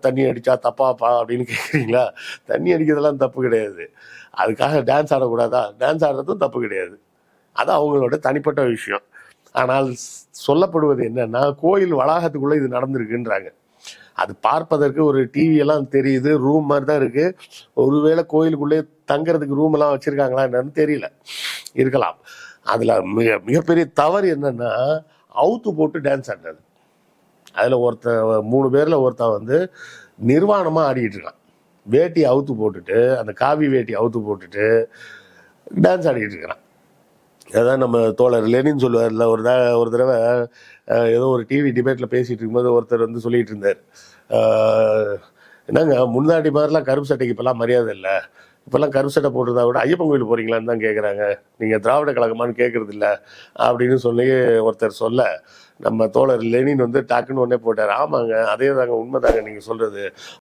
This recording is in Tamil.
தண்ணி அடித்தா தப்பாப்பா அப்படின்னு கேட்குறீங்களா தண்ணி அடிக்கிறதெல்லாம் தப்பு கிடையாது. அதுக்காக டான்ஸ் ஆடக்கூடாதா? டான்ஸ் ஆடுறதும் தப்பு கிடையாது. அது அவங்களோட தனிப்பட்ட விஷயம். ஆனால் சொல்லப்படுவது என்னன்னா கோயில் வளாகத்துக்குள்ளே இது நடந்திருக்குன்றாங்க. அது பார்ப்பதற்கு ஒரு டிவியெல்லாம் தெரியுது ரூம் மாதிரி தான் இருக்கு. ஒருவேளை கோயிலுக்குள்ளே தங்குறதுக்கு ரூம் எல்லாம் வச்சிருக்காங்களா என்னன்னு தெரியல. இருக்கலாம். அதுல மிக மிகப்பெரிய தவறு என்னன்னா அவுத்து போட்டு டான்ஸ் ஆடுறது. அதில் ஒருத்தன் மூணு பேரில் ஒருத்தன் வந்து நிர்வாணமாக ஆடிக்கிட்டு இருக்கான். வேட்டி அவுத்து போட்டுட்டு அந்த காவி வேட்டி அவுத்து போட்டுட்டு டான்ஸ் ஆடிக்கிட்டு இருக்கிறான். அதான் நம்ம தோழர் லெனின் சொல்லுவார்ல ஒரு த ஒரு தடவை ஏதோ ஒரு டிவி டிபேட்டில் பேசிகிட்டு இருக்கும்போது ஒருத்தர் வந்து சொல்லிகிட்டு இருந்தார். என்னங்க முன்னாடி மாதிரிலாம் கருப்பு சட்டைக்கு இப்போல்லாம் மரியாதை இல்லை. இப்போல்லாம் கருசட்டை போட்டிருந்தா கூட ஐயப்பன் கோயில் போறீங்களான்னு தான் கேட்குறாங்க நீங்கள் திராவிட கழகமான்னு கேட்குறது இல்லை அப்படின்னு சொல்லி ஒருத்தர் சொல்ல நம்ம தோழர் லெனின் வந்து டக்குன்னு ஒன்னே போட்டார். ஆமாங்க அதே தாங்க உண்மை தாங்க நீங்கள் சொல்கிறது